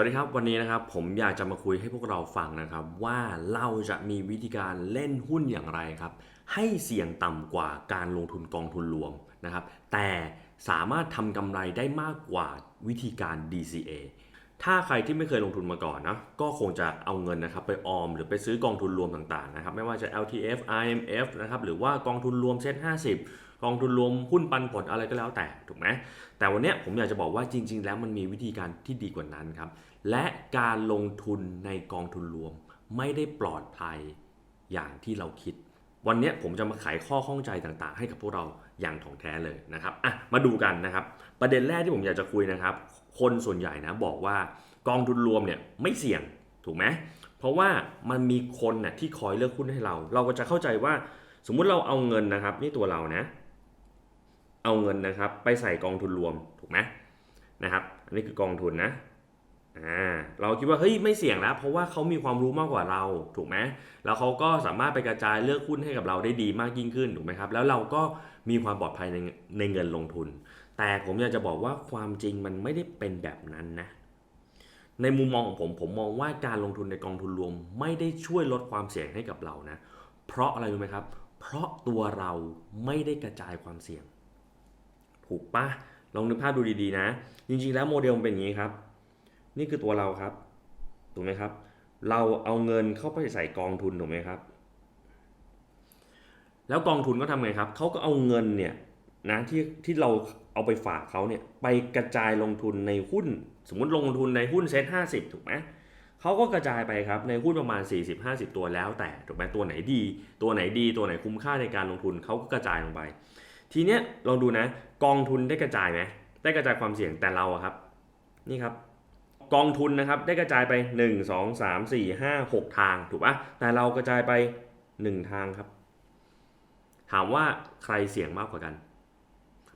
วัสดีครับวันนี้นะครับผมอยากจะมาคุยให้พวกเราฟังนะครับ ว่าเราจะมีวิธีการเล่นหุ้นอย่างไรครับ ให้เสี่ยงต่ำกว่าการลงทุนกองทุนรวมนะครับ แต่สามารถทำกำไรได้มากกว่าวิธีการ DCA ถ้าใครที่ไม่เคยลงทุนมาก่อนนะก็คงจะเอาเงินนะครับไปออมหรือไปซื้อกองทุนรวมต่างๆนะครับไม่ว่าจะ LTF IMF นะครับหรือว่ากองทุนรวมเซ็ต50 กองทุนรวมหุ้นปันผลอะไรก็แล้วแต่ถูกไหมแต่วันนี้ผมอยากจะบอกว่าจริง ๆ แล้วมันมีวิธีการที่ดีกว่านั้นครับ และการลงทุนในกองทุนรวม ไม่ได้ปลอดภัยอย่างที่เราคิด วันนี้ผมจะมาไขข้อข้องใจต่างๆ ให้กับพวกเราอย่างถ่องแท้เลยนะครับอะมาดูกันนะครับ ประเด็นแรกที่ผมอยากจะคุยนะครับ คนส่วนใหญ่นะบอกว่ากองทุนรวมเนี่ยไม่เสี่ยงถูกไหมเพราะว่ามันมีคนน่ะที่คอยเลือกหุ้นให้เรา เราก็จะเข้าใจว่าสมมุติเราเอาเงินนะครับ นี่ตัวเรานะ เอาเงินนะครับ ไปใส่กองทุนรวมถูกไหมนะครับ อันนี้คือกองทุนนะ อ่าเราคิดว่าเฮ้ยไม่เสี่ยงแล้วเพราะว่าเขามีความรู้มากกว่าเราถูกไหมแล้วเขาก็สามารถไปกระจายเลือกหุ้นให้กับเราได้ดีมากยิ่งขึ้นถูกไหมครับ แล้วเราก็มีความปลอดภัยในในเงินลงทุน แต่ผมอยากจะบอกว่าความจริงมันไม่ได้เป็นแบบนั้นนะในมุมมองของผมผมมองว่าการลงทุนในกองทุนรวม ไม่ได้ช่วยลดความเสี่ยงให้กับเรานะ เพราะอะไรรู้ไหมครับ เพราะตัวเราไม่ได้กระจายความเสี่ยง ถูกปะลองนึกภาพดูดีๆนะ จริงๆแล้วโมเดลมันเป็นอย่างนี้ครับ นี่คือตัวเราครับ ถูกไหมครับ เราเอาเงินเข้าไปใส่กองทุนถูกไหมครับ แล้วกองทุนก็ทำไงครับเขาก็เอาเงินเนี่ยนะที่ที่เราเอาไปฝากเขาเนี่ยไปกระจายลงทุนในหุ้น สมมติลงทุนในหุ้นเซ็ตห้าสิบถูกไหมเขาก็กระจายไปครับในหุ้นประมาณ 40-50 ตัวแล้วแต่ถูกไหมตัวไหนดี ตัวไหนดี ตัวไหนคุ้มค่าในการลงทุนเขาก็กระจายลงไป ทีเนี้ยลองดูนะ กองทุนได้กระจายไหมได้กระจายความเสี่ยงแต่เราอะครับ นี่ครับ กองทุนนะครับได้กระจายไป 1 2 3 4 5 6 ทางถูกปะแต่เรากระจายไป 1 ทางครับ ถามว่าใครเสี่ยงมากกว่ากัน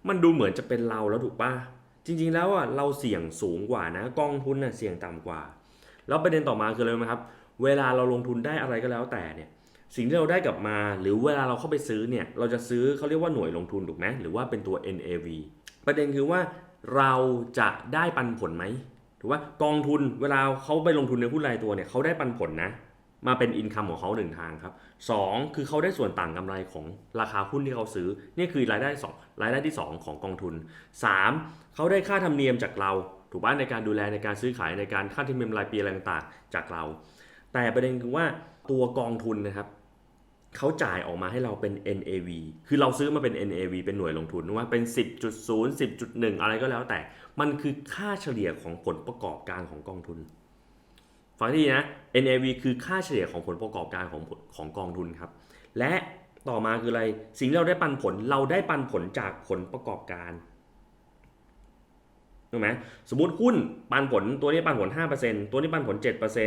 มันดูเหมือนจะเป็นเราแล้วถูกปะจริงๆแล้วอะเราเสี่ยงสูงกว่านะ กองทุนน่ะเสี่ยงต่ำกว่า แล้วประเด็นต่อมาคืออะไรไหมครับ เวลาเราลงทุนได้อะไรก็แล้วแต่เนี่ยสิ่งที่เราได้กลับมาหรือเวลาเราเข้าไปซื้อเนี่ยเราจะซื้อเขาเรียกว่าหน่วยลงทุนถูกไหมหรือว่าเป็นตัว NAV ประเด็นคือว่าเราจะได้ปันผลไหม ถูกว่ากองทุนเวลาเขาไปลงทุนในหุ้นรายตัวเนี่ยเขาได้ปันผลนะ มาเป็นอินคัมของเขาหนึ่งทางครับสองคือเขาได้ส่วนต่างกำไรของราคาหุ้นที่เขาซื้อ นี่คือรายได้สองรายได้ที่สองของกองทุนสามเขาได้ค่าธรรมเนียมจากเรา ถูกป่ะในการดูแลในการซื้อขายในการค่าธรรมเนียมรายปีอะไรต่างๆจากเรา แต่ประเด็นคือว่าตัวกองทุนนะครับ เขาจ่ายออกมาให้เราเป็น NAV คือเราซื้อมาเป็น NAV เป็นหน่วยลงทุนว่าเป็น 10.0 10.1 อะไรก็แล้วแต่ มันคือค่าเฉลี่ยของผลประกอบการของกองทุน ฟังที่ดีนะ NAV คือค่าเฉลี่ยของผลประกอบการของของกองทุนครับ และต่อมาคืออะไร สิ่งที่เราได้ปันผล เราได้ปันผลจากผลประกอบการถูกไหมสมมติหุ้นปันผลตัวนี้ปันผล 5%ตัวนี้ปันผล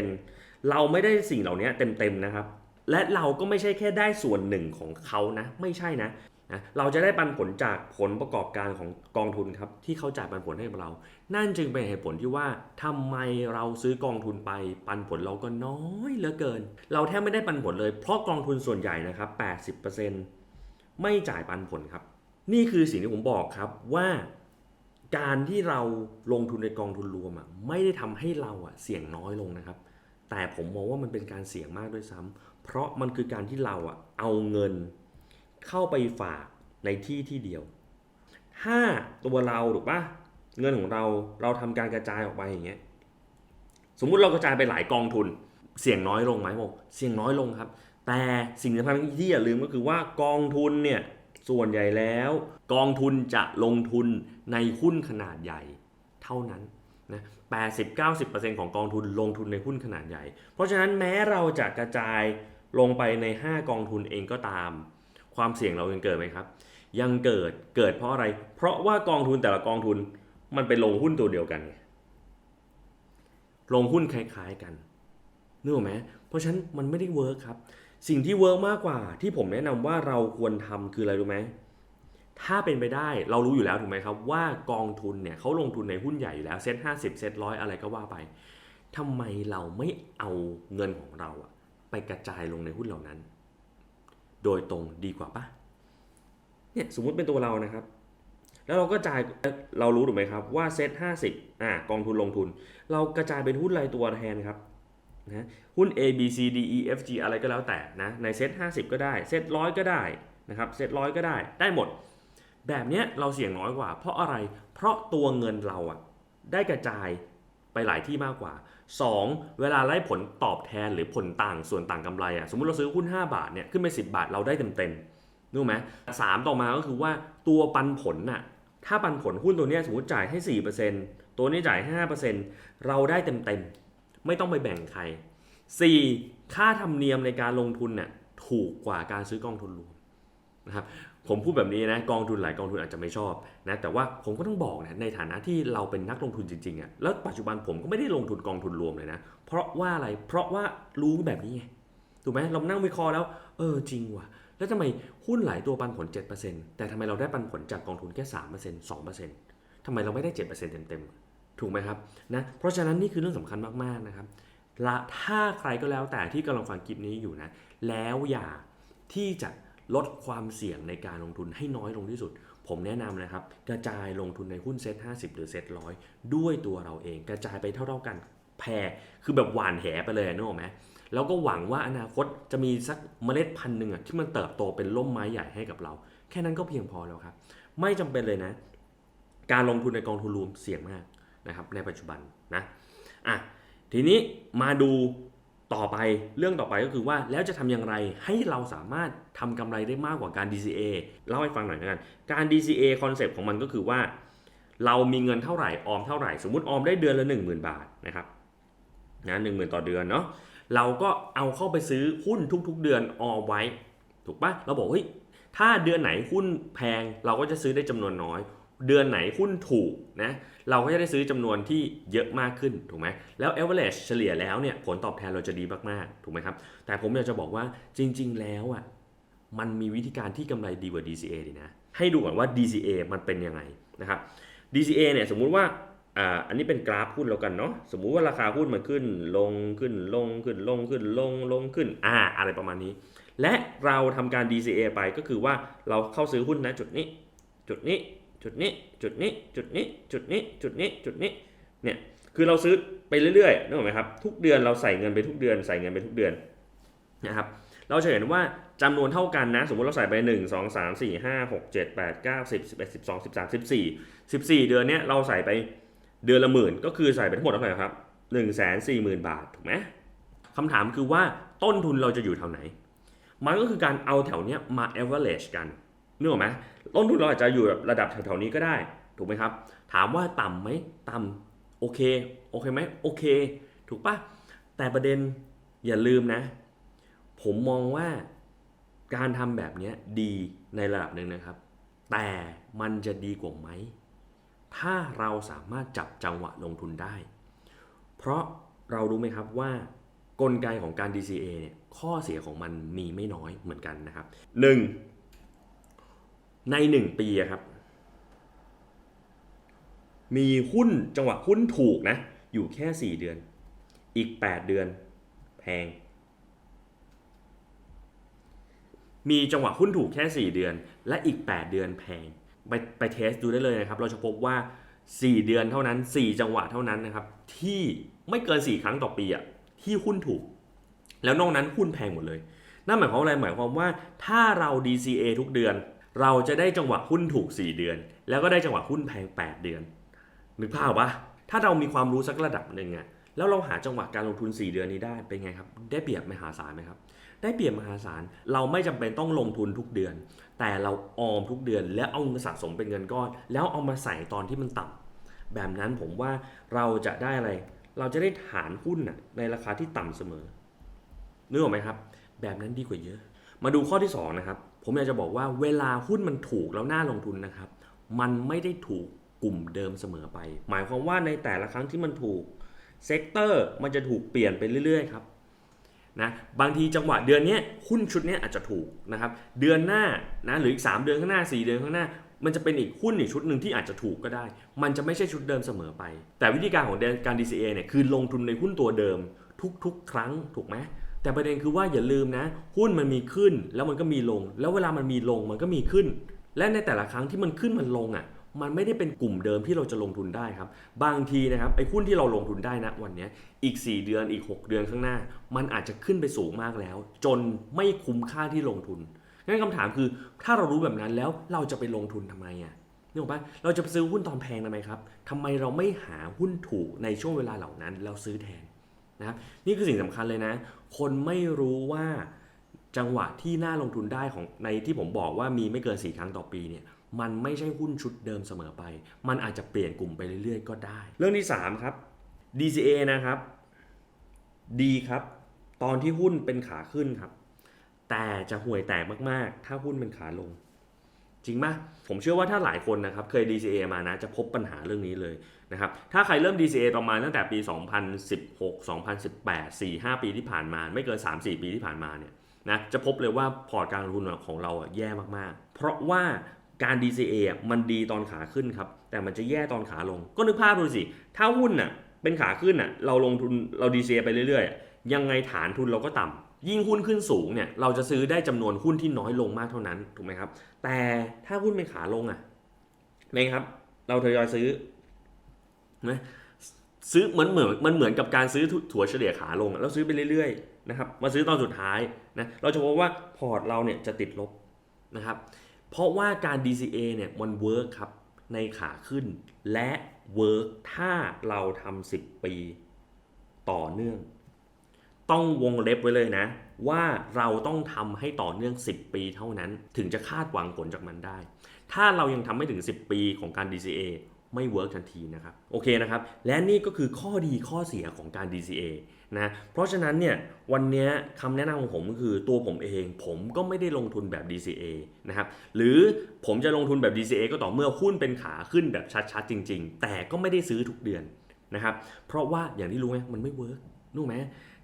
7%เราไม่ได้สิ่งเหล่านี้เต็มๆนะครับ และเราก็ไม่ใช่แค่ได้ส่วนหนึ่งของเขานะไม่ใช่นะนะเราจะได้ปันผลจากผลประกอบการของกองทุนครับที่เขาจ่ายปันผลให้กับเรา นั่นจึงเป็นเหตุผลที่ว่าทำไมเราซื้อกองทุนไปปันผลเราก็น้อยเหลือเกิน เราแทบไม่ได้ปันผลเลยเพราะกองทุนส่วนใหญ่นะครับ 80%ไม่จ่ายปันผลครับ นี่คือสิ่งที่ผมบอกครับว่าการที่เราลงทุนในกองทุนรวมอะไม่ได้ทำให้เราอะเสี่ยงน้อยลงนะครับ แต่ผมมองว่ามันเป็นการเสี่ยงมากด้วยซ้ำ เพราะมันคือการที่เราอะเอาเงินเข้าไปฝากในที่ที่เดียว ถ้าตัวเราถูกปะเงินของเราเราทำการกระจายออกไปอย่างเงี้ย สมมุติเรากระจายไปหลายกองทุน เสี่ยงน้อยลงไหมบอกเสี่ยงน้อยลงครับ แต่สิ่งสำคัญที่อย่าลืมก็คือว่ากองทุนเนี่ยส่วนใหญ่แล้ว กองทุนจะลงทุนในหุ้นขนาดใหญ่เท่านั้นนะ80-90%ของกองทุนลงทุนในหุ้นขนาดใหญ่ เพราะฉะนั้นแม้เราจะกระจาย ลงไปใน 5 กองทุนเองก็ตาม ความเสี่ยงเรายังเกิดไหมครับ ยังเกิดเกิดเพราะอะไร เพราะว่ากองทุนแต่ละกองทุนมันไปลงหุ้นตัวเดียวกันไงลงหุ้นคล้ายๆกันนึกออกไหมเพราะฉะนั้นมันไม่ได้เวิร์คครับ สิ่งที่เวิร์กมากกว่าที่ผมแนะนำว่าเราควรทำคืออะไรรู้ไหมถ้าเป็นไปได้เรารู้อยู่แล้วถูกไหมครับ ว่ากองทุนเนี่ยเขาลงทุนในหุ้นใหญ่อยู่แล้วเซ็ตห้าสิบเซ็ตร้อยอะไรก็ว่าไปทำไมเราไม่เอาเงินของเราอะ ไปกระจายลงในหุ้นเหล่านั้น โดยตรงดีกว่าปะเนี่ยสมมุติเป็นตัวเรานะครับ แล้วเราก็จ่ายเรารู้ถูกไหมครับว่าเซ็ต50อ่ากองทุนลงทุน เรากระจายเป็นหุ้นรายตัวแทนครับนะหุ้น A B C D E F G อะไรก็แล้วแต่นะในเซ็ต50ก็ได้เซ็ตร้อยก็ได้นะครับเซ็ตร้อยก็ได้ได้หมด แบบเนี้ยเราเสี่ยงน้อยกว่า เพราะอะไรเพราะตัวเงินเราอะได้กระจายไปหลายที่มากกว่า 2. เวลาไล่ผลตอบแทนหรือผลต่างส่วนต่างกำไรอะสมมติเราซื้อหุ้น 5 บาทเนี่ยขึ้นไป 10 บาทเราได้เต็มๆนึกไหมสามต่อมาก็คือว่าตัวปันผลน่ะถ้าปันผลหุ้นตัวนี้สมมติจ่ายให้ 4%ตัวนี้จ่ายให้5%เราได้เต็มๆ ไม่ต้องไปแบ่งใคร 4. ค่าธรรมเนียมในการลงทุนน่ะถูกกว่าการซื้อกองทุนรวมนะครับ ผมพูดแบบนี้นะกองทุนหลายกองทุนอาจจะไม่ชอบนะแต่ว่าผมก็ต้องบอกนะในฐานะที่เราเป็นนักลงทุนจริงๆอะ่ะแล้วปัจจุบันผมก็ไม่ได้ลงทุนกองทุนรวมเลยนะ เพราะว่าอะไรเพราะว่ารู้แบบนี้ไงถูกไหมเรานั่งวิเคราะห์แล้ว เออจริงว่ะ แล้วทำไมหุ้นหลายตัวปันผล 7%แต่ทำไมเราได้ปันผลจากกองทุนแค่ 3% 2%ทำไมเราไม่ได้ 7%เต็มๆ ถูกไหมครับนะเพราะฉะนั้นนี่คือเรื่องสำคัญมากๆนะครับละถ้าใครก็แล้วแต่ที่กำลังฟังคลิปนี้อยู่นะ แล้วอย่าที่จะ ลดความเสี่ยงในการลงทุนให้น้อยลงที่สุด ผมแนะนำนะครับ กระจายลงทุนในหุ้นเซ็ต50หรือเซ็ตร้อยด้วยตัวเราเอง กระจายไปเท่าๆกันแพรคือแบบหวานแหไปเลยนึกออกไหมแล้วก็หวังว่าอนาคตจะมีสักเมล็ดพันธุ์หนึ่งอะที่มันเติบโตเป็นร่มไม้ใหญ่ให้กับเรา แค่นั้นก็เพียงพอแล้วครับ ไม่จำเป็นเลยนะ การลงทุนในกองทุนรวมเสี่ยงมากนะครับในปัจจุบันนะอะทีนี้มาดู ต่อไปเรื่องต่อไปก็คือว่าแล้วจะทำอย่างไรให้เราสามารถทำกำไรได้มากกว่าการ DCA เล่าให้ฟังหน่อยกันการ DCA คอนเซปต์ของมันก็คือว่า เรามีเงินเท่าไหร่ออมเท่าไหร่ สมมติออมได้เดือนละ 10,000 บาทนะครับนะหนึ่งหมื่นต่อเดือนเนาะเราก็เอาเข้าไปซื้อหุ้นทุก ๆ เดือนออมไว้ ถูกปะเราบอกเฮ้ยถ้าเดือนไหนหุ้นแพงเราก็จะซื้อได้จำนวนน้อย เดือนไหนหุ้นถูกนะเราก็จะได้ซื้อจำนวนที่เยอะมากขึ้นถูกไหมแล้ว average เฉลี่ยแล้วเนี่ยผลตอบแทนเราจะดีมากๆถูกไหมครับแต่ผมอยากจะบอกว่าจริง ๆ แล้วอะมันมีวิธีการที่กำไรดีกว่า DCA ดีนะให้ดูก่อนว่า DCA มันเป็นยังไงนะครับ DCA เนี่ยสมมุติว่าอ่าอันนี้เป็นกราฟหุ้นแล้วกันเนาะสมมุติว่าราคาหุ้นมันขึ้นลงขึ้นลงขึ้นลงขึ้นลงลงขึ้นอ่าอะไรประมาณนี้ และเราทำการ DCA ไปก็คือว่าเราเข้าซื้อหุ้นนะจุดนี้ จุดนี้ จุดนี้จุดนี้จุดนี้จุดนี้จุดนี้จุดนี้เนี่ยคือเราซื้อไปเรื่อยๆนึกออกไหมครับทุกเดือนเราใส่เงินไปทุกเดือน ใส่เงินไปทุกเดือนนะครับเราจะเห็นว่าจำนวนเท่ากันนะ สมมติเราใส่ไป 1 2 3 4 5 6 7 8 9 10 11 12 13 14 14 เดือนเนี้ยเราใส่ไปเดือนละหมื่น ก็คือใส่ไปทั้งหมดเท่าไหร่ครับ1นึ่งแสนสี่หมื่นบาทถูกไหมคำถามคือว่าต้นทุนเราจะอยู่แถวไหน มันก็คือการเอาแถวเนี้ยมา average กัน นึกออกไหมต้นทุนเราอาจจะอยู่ระดับแถวๆนี้ก็ได้ ถูกไหมครับ ถามว่าต่ำไหมต่ำโอเค โอเคไหมโอเค ถูกปะแต่ประเด็นอย่าลืมนะ ผมมองว่าการทำแบบนี้ดีในระดับหนึ่งนะครับ แต่มันจะดีกว่าไหม ถ้าเราสามารถจับจังหวะลงทุนได้ เพราะเรารู้ไหมครับว่ากลไกของการ DCA เนี่ยข้อเสียของมันมีไม่น้อยเหมือนกันนะครับ 1. ใน1ปีครับ มีหุ้นจังหวะหุ้นถูกนะ อยู่แค่ 4 เดือน อีก 8 เดือน แพง มีจังหวะหุ้นถูกแค่ 4 เดือน และอีก 8 เดือนแพง ไปไปเทสดูได้เลยนะครับ เราจะพบว่า 4 เดือนเท่านั้น 4 จังหวะเท่านั้นนะครับ ที่ไม่เกิน 4 ครั้งต่อปีอะที่หุ้นถูก แล้วนอกนั้นหุ้นแพงหมดเลย นั่นหมายความว่าอะไรหมายความว่าถ้าเรา DCA ทุกเดือน เราจะได้จังหวะหุ้นถูก 4 เดือน แล้วก็ได้จังหวะหุ้นแพง 8 เดือนนึกภาพปะถ้าเรามีความรู้สักระดับหนึ่งอะแล้วเราหาจังหวะการลงทุน 4 เดือนนี้ได้เป็นไงครับ ได้เปรียบมหาศาลไหมครับ ได้เปรียบมหาศาล เราไม่จำเป็นต้องลงทุนทุกเดือน แต่เราออมทุกเดือน แล้วเอามาสะสมเป็นเงินก้อน แล้วเอามาใส่ตอนที่มันต่ำแบบนั้นผมว่าเราจะได้อะไร เราจะได้ฐานหุ้นน่ะในราคาที่ต่ำเสมอนึกออกไหมครับ แบบนั้นดีกว่าเยอะ มาดูข้อที่สองนะครับ ผมอยากจะบอกว่าเวลาหุ้นมันถูกแล้วน่าลงทุนนะครับ มันไม่ได้ถูกกลุ่มเดิมเสมอไป หมายความว่าในแต่ละครั้งที่มันถูกเซกเตอร์มันจะถูกเปลี่ยนไปเรื่อยๆครับนะบางทีจังหวะเดือนนี้หุ้นชุดนี้อาจจะถูกนะครับเดือนหน้านะหรืออีก 3 เดือนข้างหน้า 4 เดือนข้างหน้า มันจะเป็นอีกหุ้นอีกชุดหนึ่งที่อาจจะถูกก็ได้ มันจะไม่ใช่ชุดเดิมเสมอไป แต่วิธีการของการ DCA เนี่ยคือลงทุนในหุ้นตัวเดิมทุกๆ ครั้งถูกไหม แต่ประเด็นคือว่าอย่าลืมนะ หุ้นมันมีขึ้นแล้วมันก็มีลง แล้วเวลามันมีลงมันก็มีขึ้น และในแต่ละครั้งที่มันขึ้นมันลงอะมันไม่ได้เป็นกลุ่มเดิมที่เราจะลงทุนได้ครับ บางทีนะครับไอ้หุ้นที่เราลงทุนได้นะวันนี้อีก 4 เดือนอีก 6 เดือนข้างหน้า มันอาจจะขึ้นไปสูงมากแล้ว จนไม่คุ้มค่าที่ลงทุนงั้นคำถามคือถ้าเรารู้แบบนั้นแล้วเราจะไปลงทุนทำไมอะนึกออกปะเราจะไปซื้อหุ้นตอนแพงทำไมครับทำไมเราไม่หาหุ้นถูกในช่วงเวลาเหล่านั้นแล้วซื้อแทน นะครับนี่คือสิ่งสำคัญเลยนะ คนไม่รู้ว่าจังหวะที่น่าลงทุนได้ของในที่ผมบอกว่ามีไม่เกิน 4 ครั้งต่อปีเนี่ยมันไม่ใช่หุ้นชุดเดิมเสมอไป มันอาจจะเปลี่ยนกลุ่มไปเรื่อยๆ ก็ได้ เรื่องที่ 3 ครับ DCA นะครับ ดีครับ ตอนที่หุ้นเป็นขาขึ้นครับ แต่จะห่วยแตกมากๆ ถ้าหุ้นเป็นขาลง จริงไหมผมเชื่อว่าถ้าหลายคนนะครับ เคย DCA มานะ จะพบปัญหาเรื่องนี้เลย นะครับถ้าใครเริ่ม DCA ประมาณตั้งแต่ปี 2016 2018 4 5 ปีที่ผ่านมา ไม่เกิน 3-4 ปีที่ผ่านมาเนี่ยนะจะพบเลยว่าพอร์ตการลงทุนของเราอะแย่มากๆ เพราะว่าการ DCA อมันดีตอนขาขึ้นครับ แต่มันจะแย่ตอนขาลง ก็นึกภาพดูสิ ถ้าหุ้นน่ะเป็นขาขึ้นน่ะเราลงทุนเรา DCA ไปเรื่อยๆ ยังไงฐานทุนเราก็ต่ำยิ่งหุ้นขึ้นสูงเนี่ยเราจะซื้อได้จำนวนหุ้นที่น้อยลงมากเท่านั้นถูกไหมครับ แต่ถ้าหุ้นเป็นขาลงอะไหมครับเราทยอยซื้อ นะซื้อเหมือนเหมือนมันเหมือนกับการซื้อถั่วเฉลี่ยขาลง แล้วซื้อไปเรื่อยๆนะครับมาซื้อตอนสุดท้ายนะเราจะพบว่าพอร์ตเราเนี่ยจะติดลบนะครับเพราะว่าการ DCA เนี่ยมันเวิร์กครับในขาขึ้น และเวิร์กถ้าเราทำ10 ปีต่อเนื่อง ต้องวงเล็บไว้เลยนะ ว่าเราต้องทำให้ต่อเนื่อง 10 ปีเท่านั้น ถึงจะคาดหวังผลจากมันได้ ถ้าเรายังทำไม่ถึง 10 ปีของการ DCA ไม่เวิร์กทันทีนะครับโอเคนะครับ และนี่ก็คือข้อดีข้อเสียของการ DCA นะเพราะฉะนั้นเนี่ยวันนี้คำแนะนำของผมก็คือตัวผมเอง ผมก็ไม่ได้ลงทุนแบบ DCA นะครับหรือผมจะลงทุนแบบ DCA ก็ต่อเมื่อหุ้นเป็นขาขึ้นแบบชัดๆ จริง ๆ แต่ก็ไม่ได้ซื้อทุกเดือนนะครับเพราะว่าอย่างที่รู้ไหมมันไม่เวิร์กรู้ไหม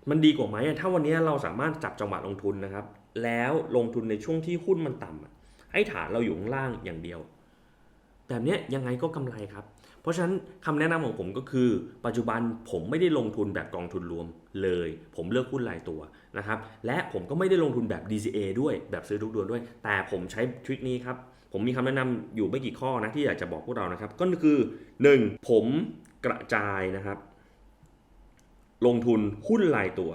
มันดีกว่าไหมถ้าวันนี้เราสามารถจับจังหวะลงทุนนะครับแล้วลงทุนในช่วงที่หุ้นมันต่ำอะให้ฐานเราอยู่ข้างล่างอย่างเดียว แบบเนี้ยยังไงก็กำไรครับ เพราะฉะนั้นคำแนะนำของผมก็คือ ปัจจุบันผมไม่ได้ลงทุนแบบกองทุนรวมเลย ผมเลือกหุ้นรายตัวนะครับ และผมก็ไม่ได้ลงทุนแบบ DCA ด้วยแบบซื้อทุกเดือนด้วย แต่ผมใช้ทริคนี้ครับ ผมมีคำแนะนำอยู่ไม่กี่ข้อนะที่อยากจะบอกพวกเรานะครับ ก็คือ 1. ผมกระจายนะครับ ลงทุนหุ้นรายตัว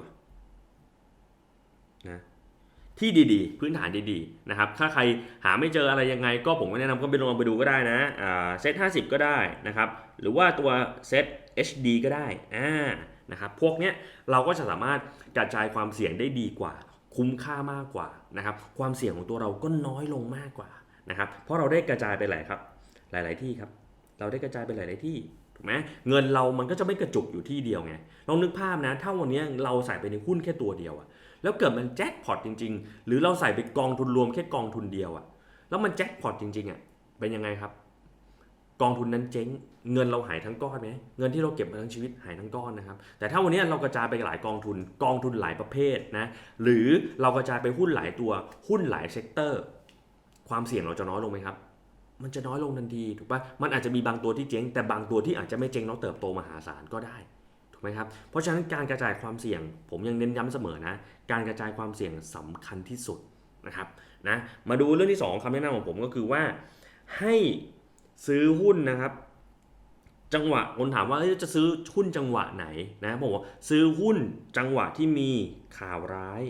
ที่ดีๆ พื้นฐานดีๆนะครับถ้าใครหาไม่เจออะไรยังไง ก็ผมก็แนะนำก็ไปลองไปดูก็ได้นะอ่าเซต50ก็ได้นะครับหรือว่าตัวเซต HD ก็ได้อ่านะครับพวกเนี้ยเราก็จะสามารถกระจายความเสี่ยงได้ดีกว่า คุ้มค่ามากกว่านะครับความเสี่ยงของตัวเราก็น้อยลงมากกว่านะครับเพราะเราได้กระจายไปหลายครับหลาย ๆที่ครับ เราได้กระจายไปหลาย ๆที่ถูกไหมเงินเรามันก็จะไม่กระจุกอยู่ที่เดียวไงลองนึกภาพนะถ้าวันนี้เราใส่ไปในหุ้นแค่ตัวเดียวอะ แล้วเกิดมันแจ็คพอตจริง ๆ หรือเราใส่ไปกองทุนรวมแค่กองทุนเดียวอะแล้วมันแจ็คพอตจริงๆอะเป็นยังไงครับ กองทุนนั้นเจ๊ง เงินเราหายทั้งก้อนไหมเงินที่เราเก็บมาทั้งชีวิตหายทั้งก้อนนะครับ แต่ถ้าวันนี้เรากระจายไปหลายกองทุน กองทุนหลายประเภทนะ หรือเรากระจายไปหุ้นหลายตัว หุ้นหลายเซกเตอร์ ความเสี่ยงเราจะน้อยลงไหมครับมันจะน้อยลงทันทีถูกปะมันอาจจะมีบางตัวที่เจ๊งแต่บางตัวที่อาจจะไม่เจ๊งแล้วเติบโตมหาศาลก็ได้ ถูกไหมครับเพราะฉะนั้นการกระจายความเสี่ยง ผมยังเน้นย้ำเสมอนะ การกระจายความเสี่ยงสำคัญที่สุดนะครับนะมาดูเรื่องที่ 2คำแนะนำของผมก็คือว่า ให้ซื้อหุ้นนะครับ จังหวะคนถามว่าจะซื้อหุ้นจังหวะไหนนะผมบอกว่าซื้อหุ้นจังหวะที่มีข่าวร้าย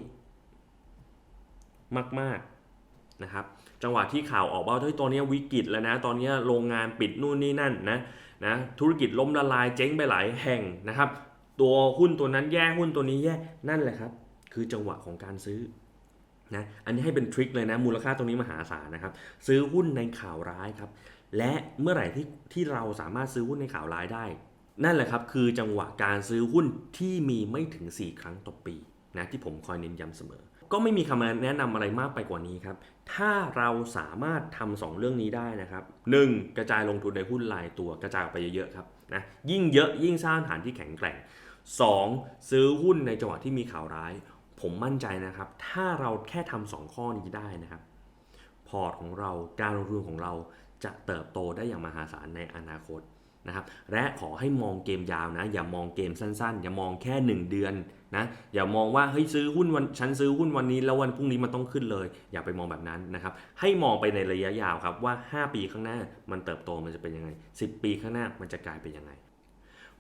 มากๆนะครับ จังหวะที่ข่าวออกว่าเฮ้ยตอนนี้วิกฤตแล้วนะ ตอนนี้โรงงานปิดนู่นนี่นั่นนะ นะธุรกิจล้มละลายเจ๊งไปหลายแห่งนะครับ ตัวหุ้นตัวนั้นแย่หุ้นตัวนี้แย่นั่นแหละครับ คือจังหวะของการซื้อนะอันนี้ให้เป็นทริคเลยนะมูลค่าตรงนี้มหาศาลนะครับ ซื้อหุ้นในข่าวร้ายครับ และเมื่อไหร่ที่ที่เราสามารถซื้อหุ้นในข่าวร้ายได้ นั่นแหละครับคือจังหวะการซื้อหุ้นที่มีไม่ถึง 4 ครั้งต่อปีนะที่ผมคอยเน้นย้ำเสมอ ก็ไม่มีคำแนะนำอะไรมากไปกว่านี้ครับ ถ้าเราสามารถทำสองเรื่องนี้ได้นะครับ 1. กระจายลงทุนในหุ้นรายตัวกระจายออกไปเยอะๆครับนะยิ่งเยอะยิ่งสร้างฐานที่แข็งแกร่ง 2. ซื้อหุ้นในจังหวะที่มีข่าวร้าย ผมมั่นใจนะครับ ถ้าเราแค่ทำสองข้อนี้ได้นะครับ พอร์ตของเราการลงทุนของเราจะเติบโตได้อย่างมหาศาลในอนาคตนะครับ และขอให้มองเกมยาวนะ อย่ามองเกมสั้นๆ อย่ามองแค่ 1 เดือนนะอย่ามองว่าเฮ้ยซื้อหุ้นวันฉันซื้อหุ้นวันนี้แล้ววันพรุ่งนี้มันต้องขึ้นเลย อย่าไปมองแบบนั้นนะครับให้มองไปในระยะยาวครับว่า 5 ปีข้างหน้ามันเติบโตมันจะเป็นยังไง 10 ปีข้างหน้ามันจะกลายเป็นยังไง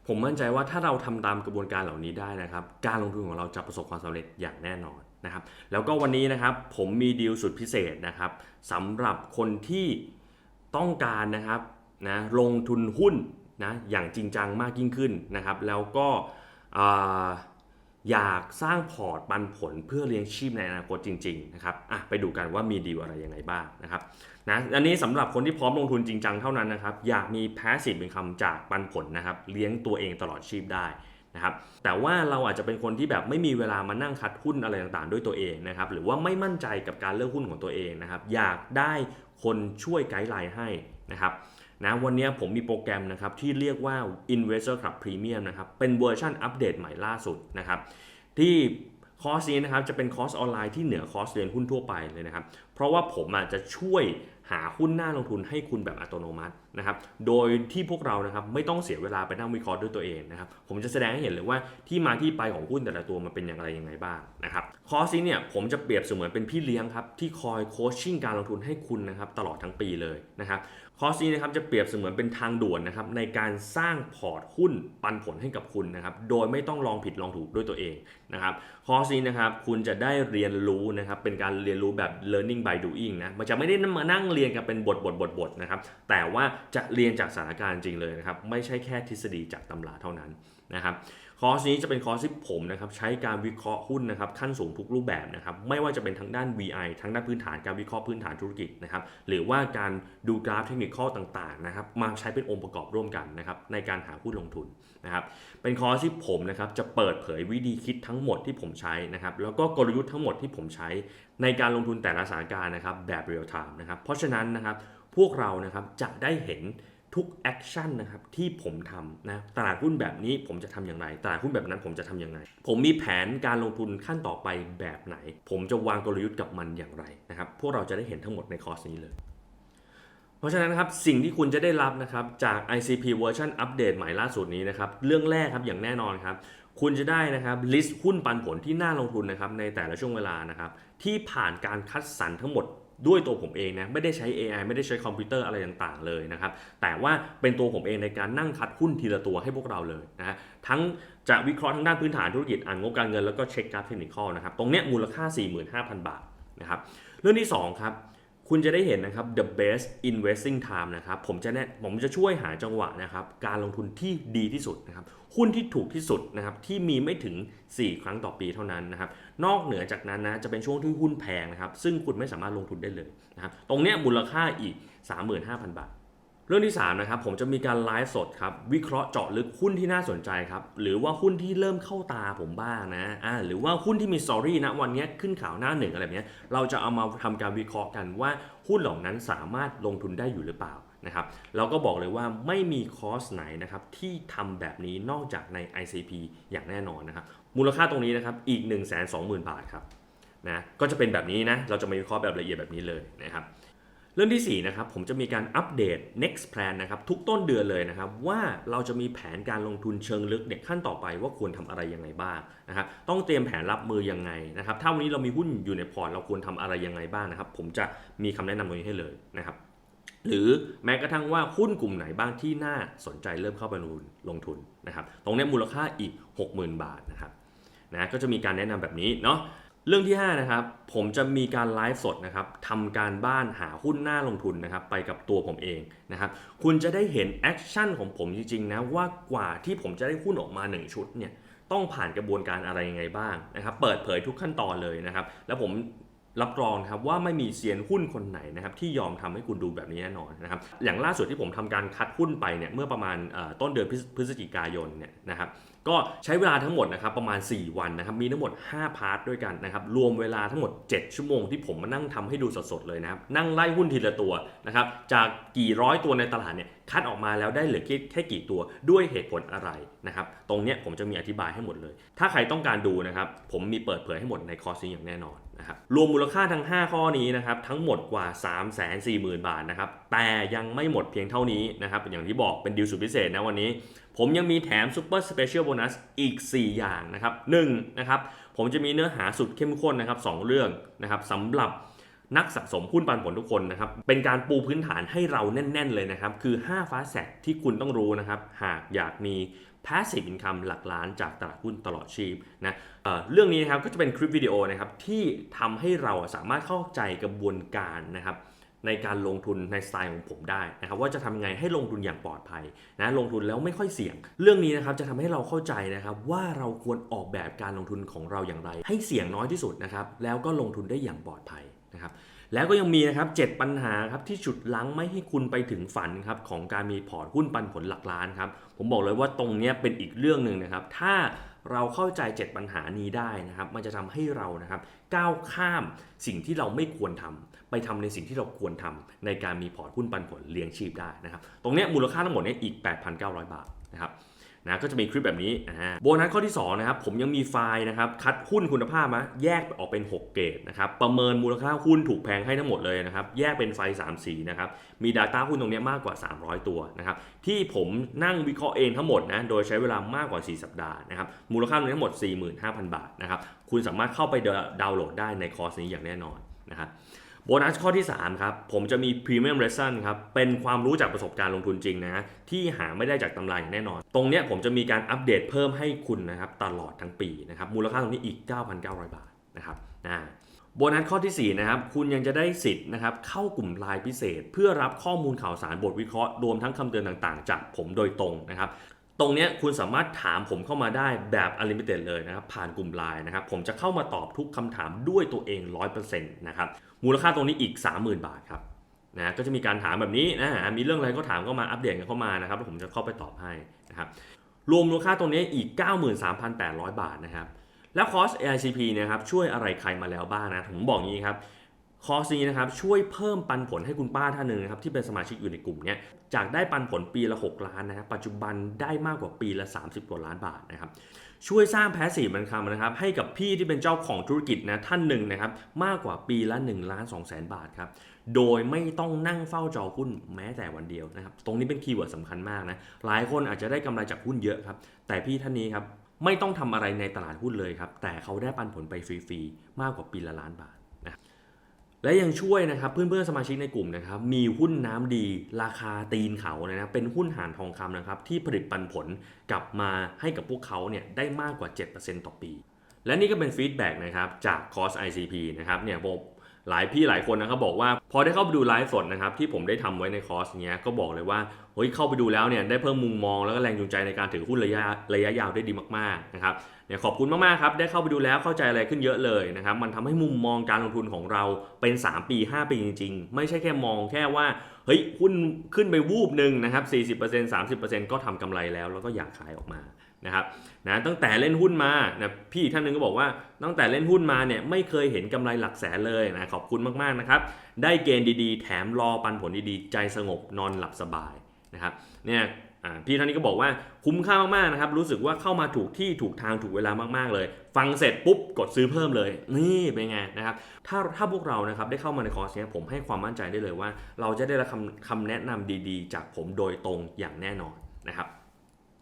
ผมมั่นใจว่าถ้าเราทำตามกระบวนการเหล่านี้ได้นะครับการลงทุนของเราจะประสบความสำเร็จอย่างแน่นอนนะครับแล้วก็วันนี้นะครับผมมีดีลสุดพิเศษนะครับสำหรับคนที่ต้องการนะครับนะลงทุนหุ้นนะอย่างจริงจังมากยิ่งขึ้นนะครับ แล้วก็ อยากสร้างพอร์ตปันผลเพื่อเลี้ยงชีพในอนาคตจริง ๆ นะครับอะไปดูกันว่ามีดีลอะไรยังไงบ้างนะครับนะอันนี้สำหรับคนที่พร้อมลงทุนจริงจังเท่านั้นนะครับ อยากมี passive income จากปันผลนะครับ เลี้ยงตัวเองตลอดชีพได้นะครับ แต่ว่าเราอาจจะเป็นคนที่แบบไม่มีเวลามานั่งคัดหุ้นอะไรต่างๆ ด้วยตัวเองนะครับ หรือว่าไม่มั่นใจกับการเลือกหุ้นของตัวเองนะครับ อยากได้คนช่วยไกด์ไลน์ให้นะครับ นะวันนี้ผมมีโปรแกรมนะครับที่เรียกว่า Investor Club Premium นะครับเป็นเวอร์ชันอัปเดตใหม่ล่าสุดนะครับที่คอร์สนี้นะครับจะเป็นคอร์สออนไลน์ที่เหนือคอร์สเรียนหุ้นทั่วไปเลยนะครับ เพราะว่าผมอาจจะช่วยหาหุ้นหน่าลงทุนให้คุณแบบอัตโนมัตินะครับ โดยที่พวกเรานะครับไม่ต้องเสียเวลาไปนั่งวิเคราะห์ด้วยตัวเองนะครับ ผมจะแสดงให้เห็นเลยว่าที่มาที่ไปของหุ้นแต่ละตัวมันเป็นอย่างไรยังไงบ้างนะครับ คอร์สนี้เนี่ยผมจะเปรียบเสมือนเป็นพี่เลี้ยงครับที่คอยโคชชิ่งการลงทุนให้คุณนะครับตลอดทั้งปีเลยนะครับ คอร์สนี้นะครับจะเปรียบเสมือนเป็นทางด่วนนะครับในการสร้างพอร์ตหุ้นปันผลให้กับคุณนะครับโดยไม่ต้องลองผิดลองถูกด้วยตัวเองนะครับคอร์สนี้นะครับคุณจะได้เรียนรู้นะครับเป็นการเรียนรู้แบบ learning by doing นะมันจะไม่ได้มานั่งเรียนกันเป็นบทบทบทบทนะครับแต่ว่าจะเรียนจากสถานการณ์จริงเลยนะครับไม่ใช่แค่ทฤษฎีจากตำราเท่านั้นนะครับ คอร์สนี้จะเป็นคอร์สที่ผมนะครับใช้การวิเคราะห์หุ้นนะครับขั้นสูงทุกรูปแบบนะครับไม่ว่าจะเป็นทั้งด้าน VI ทั้งด้านพื้นฐานการวิเคราะห์พื้นฐานธุรกิจนะครับหรือว่าการดูกราฟเทคนิคข้อต่างๆนะครับมาใช้เป็นองค์ประกอบร่วมกันนะครับในการหาหุ้นลงทุนนะครับเป็นคอร์สที่ผมนะครับจะเปิดเผยวิธีคิดทั้งหมดที่ผมใช้นะครับแล้วก็กลยุทธ์ทั้งหมดที่ผมใช้ในการลงทุนแต่ละสถานการณ์นะครับแบบเรียลไทม์นะครับเพราะฉะนั้นนะครับพวกเรานะครับจะได้เห็น ทุกแอคชั่นนะครับที่ผมทำนะตลาดหุ้นแบบนี้ผมจะทำอย่างไรตลาดหุ้นแบบนั้นผมจะทำอย่างไรผมมีแผนการลงทุนขั้นต่อไปแบบไหน ผมจะวางกลยุทธ์กับมันอย่างไรนะครับพวกเราจะได้เห็นทั้งหมดในคอร์สนี้เลย เพราะฉะนั้นนะครับสิ่งที่คุณจะได้รับนะครับจาก ICP เวอร์ชันอัปเดตใหม่ล่าสุดนี้นะครับเรื่องแรกครับอย่างแน่นอนครับคุณจะได้นะครับลิสต์หุ้นปันผลที่น่าลงทุนนะครับในแต่ละช่วงเวลานะครับที่ผ่านการคัดสรรทั้งหมด ด้วยตัวผมเองนะไม่ได้ใช้ AI ไม่ได้ใช้คอมพิวเตอร์อะไรต่างๆเลยนะครับแต่ว่าเป็นตัวผมเองในการนั่งคัดหุ้นทีละตัวให้พวกเราเลยนะทั้งจะวิเคราะห์ทั้งด้านพื้นฐานธุรกิจอ่านงบการเงินแล้วก็เช็คกราฟเทคนิคอลนะครับตรงเนี้ยมูลค่า 45,000 บาทนะครับเรื่องที่สองครับคุณจะได้เห็นนะครับ the best investing time นะครับผมจะแนะผมจะช่วยหาจังหวะนะครับการลงทุนที่ดีที่สุดนะครับ หุ้นที่ถูกที่สุดนะครับที่มีไม่ถึง 4 ครั้งต่อปีเท่านั้นนะครับนอกเหนือจากนั้นนะจะเป็นช่วงที่หุ้นแพงนะครับซึ่งคุณไม่สามารถลงทุนได้เลยนะครับตรงนี้มูลค่าอีก 35,000 บาท เรื่องที่3นะครับผมจะมีการไลฟ์สดครับวิเคราะห์เจาะลึกหุ้นที่น่าสนใจครับหรือว่าหุ้นที่เริ่มเข้าตาผมบ้างนะอ่าหรือว่าหุ้นที่มีสตอรี่นะวันนี้ขึ้นข่าวหน้าหนึ่งอะไรแบบเนี้ยเราจะเอามาทำการวิเคราะห์กันว่าหุ้นเหล่านั้นสามารถลงทุนได้อยู่หรือเปล่า นะครับเราก็บอกเลยว่าไม่มีคอร์สไหนนะครับที่ทำแบบนี้นอกจากใน ICP อย่างแน่นอนนะครับมูลค่าตรงนี้นะครับอีก 1 2 0 0 0 0 บาทครับนะก็จะเป็นแบบนี้นะเราจะมาวิเคราะห์แบบละเอียดแบบนี้เลยนะครับเรื่องที่ 4 นะครับผมจะมีการอัปเดต next plan นะครับทุกต้นเดือนเลยนะครับว่าเราจะมีแผนการลงทุนเชิงลึกเนี่ยขั้นต่อไปว่าควรทำอะไรยังไงบ้างนะครับต้องเตรียมแผนรับมือยังไงนะครับถ้าวันนี้เรามีหุ้นอยู่ในพอร์ตเราควรทำอะไรยังไงบ้างนะครับผมจะมีคำแนะนำตรงนี้ให้เลยนะครับ หรือแม้กระทั่งว่าหุ้นกลุ่มไหนบ้างที่น่าสนใจเริ่มเข้าไปลงทุนลงทุนนะครับ ตรงนี้มูลค่าอีก 60,000 บาทนะครับนะก็จะมีการแนะนำแบบนี้เนาะเรื่องที่ 5 นะครับ ผมจะมีการไลฟ์สดนะครับทำการบ้านหาหุ้นน่าลงทุนนะครับ ไปกับตัวผมเองนะครับ คุณจะได้เห็นแอคชั่นของผมจริงๆนะว่ากว่าที่ผมจะได้หุ้นออกมา 1 ชุดเนี่ยต้องผ่านกระบวนการอะไรยังไงบ้างนะครับ เปิดเผยทุกขั้นตอนเลยนะครับ แล้วผม รับรองครับว่าไม่มีเซียนหุ้นคนไหนนะครับที่ยอมทำให้คุณดูแบบนี้แน่นอนนะครับอย่างล่าสุดที่ผมทำการคัดหุ้นไปเนี่ยเมื่อประมาณต้นเดือนพฤศจิกายนเนี่ยนะครับก็ใช้เวลาทั้งหมดนะครับประมาณ 4 วันนะครับมีทั้งหมด 5 พาร์ทด้วยกันนะครับรวมเวลาทั้งหมด 7 ชั่วโมงที่ผมมานั่งทำให้ดูสดๆเลยนะครับนั่งไล่หุ้นทีละตัวนะครับจากกี่ร้อยตัวในตลาดเนี่ยคัดออกมาแล้วได้เหลือแค่แค่กี่ตัวด้วยเหตุผลอะไรนะครับตรงเนี้ยผมจะมีอธิบายให้หมดเลย ถ้าใครต้องการดูนะครับผมมีเปิดเผยให้หมดในคอร์สนี้อย่างแน่นอน นะครับรวมมูลค่าทั้ง 5 ข้อนี้นะครับทั้งหมดกว่า 3 4 0 0 0 0 บาทนะครับแต่ยังไม่หมดเพียงเท่านี้นะครับอย่างที่บอกเป็นดีลสุดพิเศษนะวันนี้ ผมยังมีแถม Super Special Bonus อีก 4 อย่างนะครับ1นะครับผมจะมีเนื้อหาสุดเข้มข้นนะครับสองเรื่องนะครับสำหรับนักสะสมหุ้นปันผลทุกคนนะครับ เป็นการปูพื้นฐานให้เราแน่น ๆ เลยนะครับ คือ 5ฟ้าแสกที่คุณต้องรู้นะครับ หากอยากมี passive income หลักล้านจากตลาดหุ้นตลอดชีพนะเเรื่องนี้นะครับก็จะเป็นคลิปวิดีโอนะครับที่ทำให้เราสามารถเข้าใจกระบวนการนะครับในการลงทุนในสไตล์ของผมได้นะครับว่าจะทำไงให้ลงทุนอย่างปลอดภัยนะลงทุนแล้วไม่ค่อยเสี่ยง เรื่องนี้นะครับจะทำให้เราเข้าใจนะครับว่าเราควรออกแบบการลงทุนของเราอย่างไร ให้เสี่ยงน้อยที่สุดนะครับแล้วก็ลงทุนได้อย่างปลอดภัยนะครับ แล้วก็ยังมีนะครับ 7 ปัญหาครับที่ฉุดลั้งไม่ให้คุณไปถึงฝันครับของการมีพอร์ตหุ้นปันผลหลักล้านครับ ผมบอกเลยว่าตรงนี้เป็นอีกเรื่องหนึ่งนะครับ ถ้าเราเข้าใจ 7 ปัญหานี้ได้นะครับ มันจะทำให้เรานะครับก้าวข้ามสิ่งที่เราไม่ควรทำไปทำในสิ่งที่เราควรทำในการมีพอร์ตหุ้นปันผลเลี้ยงชีพได้นะครับ ตรงนี้มูลค่าทั้งหมดเนี่ยอีก 8,900 บาทนะครับ นะก็จะมีคลิปแบบนี้อ่าโบนัสข้อที่2นะครับผมยังมีไฟล์นะครับคัดหุ้นคุณภาพมาแยกออกเป็น 6 เกรดนะครับประเมินมูลค่าหุ้นถูกแพงให้ทั้งหมดเลยนะครับแยกเป็นไฟล์3สีนะครับมี Data หุ้นตรงนี้มากกว่า 300 ตัวนะครับที่ผมนั่งวิเคราะห์เองทั้งหมดนะโดยใช้เวลามากกว่า 4 สัปดาห์นะครับมูลค่ารวมทั้งหมด 45,000 บาทนะครับคุณสามารถเข้าไปดาวน์โหลดได้ในคอร์สนี้อย่างแน่นอนนะครับ โบนัสข้อที่ 3 ครับ ผมจะมี Premium Lesson ครับ เป็นความรู้จากประสบการณ์ลงทุนจริงนะฮะที่หาไม่ได้จากตำราอย่างแน่นอน ตรงเนี้ยผมจะมีการอัปเดตเพิ่มให้คุณนะครับ ตลอดทั้งปีนะครับ มูลค่าตรงนี้อีก 9,900 บาทนะครับนะโบนัสข้อทีสี่4 นะครับ คุณยังจะได้สิทธิ์นะครับ เข้ากลุ่มไลน์พิเศษ เพื่อรับข้อมูลข่าวสารบทวิเคราะห์รวมทั้งคำเตือนต่างๆ จากผมโดยตรงนะครับ ตรงนี้คุณสามารถถามผมเข้ามาได้แบบ unlimited เลยนะครับ ผ่านกลุ่มไลน์นะครับ ผมจะเข้ามาตอบทุกคำถามด้วยตัวเอง 100%นะครับ มูลค่าตรงนี้อีก 30,000 บาทครับนะก็จะมีการถามแบบนี้นะมีเรื่องอะไรก็ถามเข้ามาอัปเดตกันเข้ามานะครับแล้วผมจะเข้าไปตอบให้นะครับรวมมูลค่าตรงนี้อีก 93,800 บาทนะครับแล้วคอร์ส AICP เนะครับช่วยอะไรใครมาแล้วบ้างนะผมบอกงี้ครับ คอร์สนี้นะครับช่วยเพิ่มปันผลให้คุณป้าท่านหนึ่งนะครับที่เป็นสมาชิกอยู่ในกลุ่มนี้จากได้ปันผลปีละ 6 ล้านนะครับปัจจุบันได้มากกว่าปีละ 30กว่าล้านบาทนะครับช่วยสร้างแพสซีฟมันคำนะครับให้กับพี่ที่เป็นเจ้าของธุรกิจนะท่านหนึ่งนะครับมากกว่าปีละ1ล้าน2แสนบาทครับโดยไม่ต้องนั่งเฝ้าจอหุ้นแม้แต่วันเดียวนะครับตรงนี้เป็นคีย์เวิร์ดสำคัญมากนะหลายคนอาจจะได้กำไรจากหุ้นเยอะครับแต่พี่ท่านนี้ครับไม่ต้องทำอะไรในตลาดหุ้นเลยครับแต่เขาได้ปันผลไปฟรีๆมากกว่าปีละล้านบาท และยังช่วยนะครับเพื่อนๆสมาชิกในกลุ่มนะครับมีหุ้นน้ำดีราคาตีนเขาเนะครับเป็นหุ้นหานทองคำนะครับที่ผลิตปันผลกลับมาให้กับพวกเขาเนี่ยได้มากกว่า 7%ต่อปี และนี่ก็เป็นฟีดแบ็กนะครับจากคอส ICP นะครับเนี่ยผมหลายพี่หลายคนนะครับบอกว่าพอได้เข้าไปดูไลฟ์สดนะครับที่ผมได้ทำไว้ในคอร์สเนี้ยก็บอกเลยว่าเฮ้ยเข้าไปดูแล้วเนี่ยได้เพิ่มมุมมองแล้วก็แรงจูงใจในการถือหุ้นระยะระยะยาวได้ดีมากๆนะครับ เนี่ยขอบคุณมากๆครับ ได้เข้าไปดูแล้วเข้าใจอะไรขึ้นเยอะเลยนะครับ มันทำให้มุมมองการลงทุนของเราเป็น 3 ปี 5 ปีจริง ๆ ไม่ใช่แค่มองแค่ว่า เฮ้ยหุ้นขึ้นไปวูบหนึ่งนะครับ 40% 30%ก็ทำกำไรแล้ว แล้วก็อยากขายออกมานะครับนะตั้งแต่เล่นหุ้นมานะพี่อีกท่านหนึงก็บอกว่าตั้งแต่เล่นหุ้นมาเนี่ยไม่เคยเห็นกำไรหลักแสนเลยนะขอบคุณมากๆนะครับ ได้เกณฑ์ดีๆ แถมรอปันผลดีๆ ใจสงบนอนหลับสบายนะครับเนี่ย พี่ท่านนี้ก็บอกว่าคุ้มค่ามากๆนะครับ รู้สึกว่าเข้ามาถูกที่ถูกทางถูกเวลามากๆเลย ฟังเสร็จปุ๊บกดซื้อเพิ่มเลย นี่เป็นไงนะครับ ถ้าถ้าพวกเรานะครับได้เข้ามาในคอร์สนี้ผมให้ความมั่นใจได้เลยว่า เราจะได้รับคำคำแนะนำดีๆ จากผมโดยตรงอย่างแน่นอนนะครับ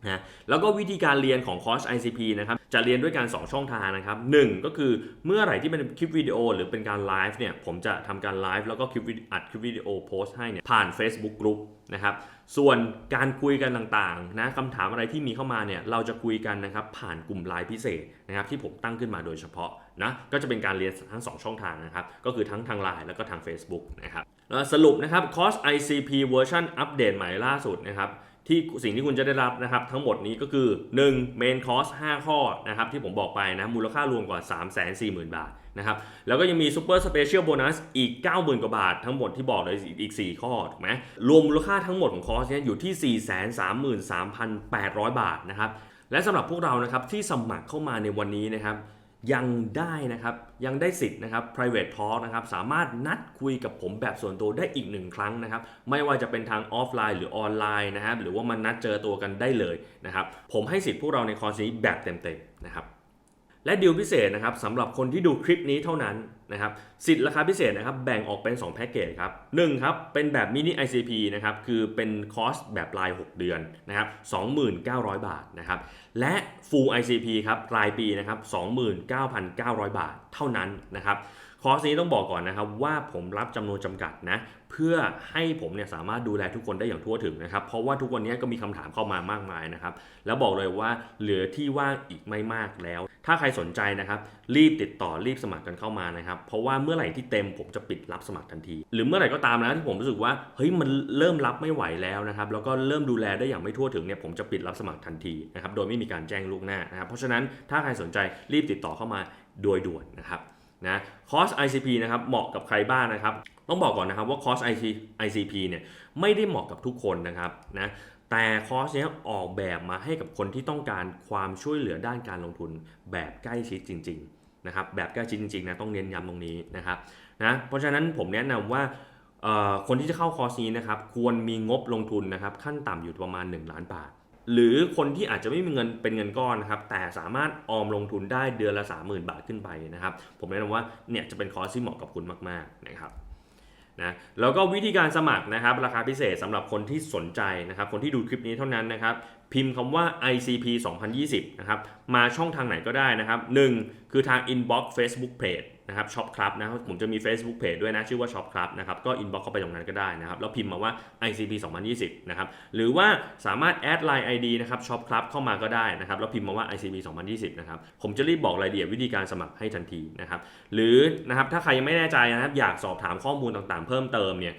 นะแล้วก็วิธีการเรียนของคอร์ส ICP นะครับ จะเรียนด้วยการ2ช่องทางนะครับหนึ่งก็คือเมื่อไหร่ที่เป็นคลิปวิดีโอ หรือเป็นการไลฟ์เนี่ยผมจะทำการไลฟ์แล้วก็คลิปวิดีอัดคลิปวิดีโอโพสต์ให้เนี่ยผ่าน Facebook Group นะครับส่วนการคุยกันต่างๆนะคำถามอะไรที่มีเข้ามาเนี่ยเราจะคุยกันนะครับผ่านกลุ่มไลน์พิเศษนะครับที่ผมตั้งขึ้นมาโดยเฉพาะนะก็จะเป็นการเรียนทั้ง 2 ช่องทางนะครับก็คือทั้งทางไลน์แล้วก็ทาง Facebook นะครับแล้วสรุปนะครับคอร์ส ICP เวอร์ชันอัปเดตใหม่ล่าสุดนะครับ ที่สิ่งที่คุณจะได้รับนะครับทั้งหมดนี้ก็คือ 1 Main Course 5ข้อนะครับที่ผมบอกไปนะมูลค่ารวมกว่า 340,000 บาทนะครับแล้วก็ยังมี Super Special Bonus อีก 90,000 กว่าบาท ทั้งหมดที่บอกเลยอีก 4 ข้อถูกไหมรวมมูลค่าทั้งหมดของคอร์สเนี้ยอยู่ที่ 433,800 บาทนะครับและสำหรับพวกเรานะครับที่สมัครเข้ามาในวันนี้นะครับ ยังได้นะครับยังได้สิทธิ์นะครับ private talk นะครับสามารถนัดคุยกับผมแบบส่วนตัวได้อีกหนึ่งครั้งนะครับ ไม่ว่าจะเป็นทางออฟไลน์หรือออนไลน์นะครับหรือว่ามันนัดเจอตัวกันได้เลยนะครับ ผมให้สิทธิ์พวกเราในคอร์สนี้แบบเต็มๆนะครับ และดีลพิเศษนะครับสำหรับคนที่ดูคลิปนี้เท่านั้นนะครับสิทธิ์ราคาพิเศษนะครับแบ่งออกเป็น 2 แพ็กเกจครับหนึ่งครับเป็นแบบมินิ ICP นะครับคือเป็นคอร์สแบบราย 6 เดือนนะครับ29,000 บาทนะครับและ Full ICP ครับรายปีนะครับ29,900 บาทเท่านั้นนะครับ คอร์สนี้ต้องบอกก่อนนะครับว่าผมรับจำนวนจำกัดนะเพื่อให้ผมเนี่ยสามารถดูแลทุกคนได้อย่างทั่วถึงนะครับ เพราะว่าทุกวันนี้ก็มีคำถามเข้ามามากมายนะครับ แล้วบอกเลยว่าเหลือที่ว่างอีกไม่มากแล้ว ถ้าใครสนใจนะครับ รีบติดต่อรีบสมัครกันเข้ามานะครับ เพราะว่าเมื่อไหร่ที่เต็มผมจะปิดรับสมัครทันที หรือเมื่อไหร่ก็ตามนะที่ผมรู้สึกว่าเฮ้ยมันเริ่มรับไม่ไหวแล้วนะครับ แล้วก็เริ่มดูแลได้อย่างไม่ทั่วถึงเนี่ยผมจะปิดรับสมัครทันทีนะครับ โดยไม่มีการแจ้งล่วงหน้านะครับ เพราะฉะนั้นถ้าใครสนใจรีบติดต่อเข้ามาโดยด่วนนะครับ นะคอร์ส ICP นะครับเหมาะกับใครบ้างนะครับ ต้องบอกก่อนนะครับว่าคอร์ส ICP เนี่ยไม่ได้เหมาะกับทุกคนนะครับนะแต่คอร์สเนี้ยออกแบบมาให้กับคนที่ต้องการความช่วยเหลือด้านการลงทุนแบบใกล้ชิดจริงๆนะครับแบบใกล้ชิดจริงๆนะต้องเน้นย้ำตรงนี้นะครับนะเพราะฉะนั้นผมแนะนำว่าคนที่จะเข้าคอร์สนี้นะครับควรมีงบลงทุนนะครับขั้นต่ำอยู่ประมาณ 1 ล้านบาท หรือคนที่อาจจะไม่มีเงินเป็นเงินก้อนนะครับ แต่สามารถออมลงทุนได้เดือนละ 30,000 บาทขึ้นไปนะครับ ผมแนะนำว่าเนี่ยจะเป็นคอร์สที่เหมาะกับคุณมาก ๆ นะครับนะแล้วก็วิธีการสมัครนะครับ ราคาพิเศษสำหรับคนที่สนใจนะครับ คนที่ดูคลิปนี้เท่านั้นนะครับ พิมพ์คำว่า ICP 2020นะครับมาช่องทางไหนก็ได้นะครับ 1 คือทาง inbox Facebook Page นะครับ Shop Club นะครับผมจะมี Facebook Page ด้วยนะ ชื่อว่า Shop Club นะครับก็ inbox เข้าไปตรงนั้นก็ได้นะครับ แล้วพิมพ์มาว่า ICP 2020นะครับหรือว่าสามารถแอด Line ID นะครับ Shop Club เข้ามาก็ได้นะครับ แล้วพิมพ์มาว่า ICP 2020นะครับผมจะรีบบอกรายละเอียดวิธีการสมัครให้ทันทีนะครับหรือนะครับถ้าใครยังไม่แน่ใจนะครับอยากสอบถามข้อมูลต่างๆ เพิ่มเติมเนี่ย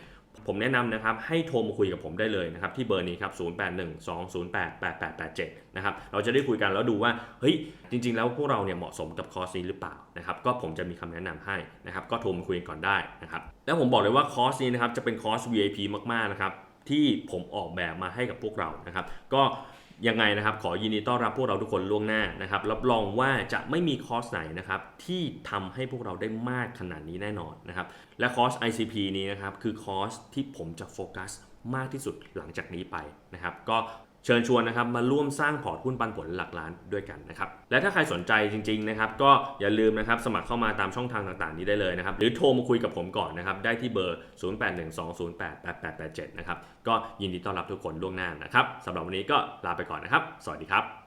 ผมแนะนำนะครับให้โทรมาคุยกับผมได้เลยนะครับที่เบอร์นี้ครับ 0812088887 นะครับ เราจะได้คุยกันแล้วดูว่า เฮ้ย จริง ๆ แล้วพวกเราเนี่ยเหมาะสมกับคอร์สนี้หรือเปล่านะครับ ก็ผมจะมีคำแนะนำให้นะครับ ก็โทรมาคุยกันก่อนได้นะครับ แล้วผมบอกเลยว่าคอร์สนี้นะครับจะเป็นคอร์ส VIP มากๆนะครับที่ผมออกแบบมาให้กับพวกเรานะครับ ก็ ยังไงนะครับขอยินดีต้อนรับพวกเราทุกคนล่วงหน้านะครับรับรองว่าจะไม่มีคอร์สไหนนะครับที่ทำให้พวกเราได้มากขนาดนี้แน่นอนนะครับและคอร์ส ICP นี้นะครับคือคอร์สที่ผมจะโฟกัสมากที่สุดหลังจากนี้ไปนะครับก็ เชิญชวนนะครับมาร่วมสร้างพอร์ตหุ้นปันผลหลักล้านด้วยกันนะครับและถ้าใครสนใจจริงๆนะครับก็อย่าลืมนะครับสมัครเข้ามาตามช่องทางต่างๆ นี้ได้เลยนะครับหรือโทรมาคุยกับผมก่อนนะครับได้ที่เบอร์ 0812088887 นะครับก็ยินดีต้อนรับทุกคนล่วงหน้านะครับสำหรับวันนี้ก็ลาไปก่อนนะครับ สวัสดีครับ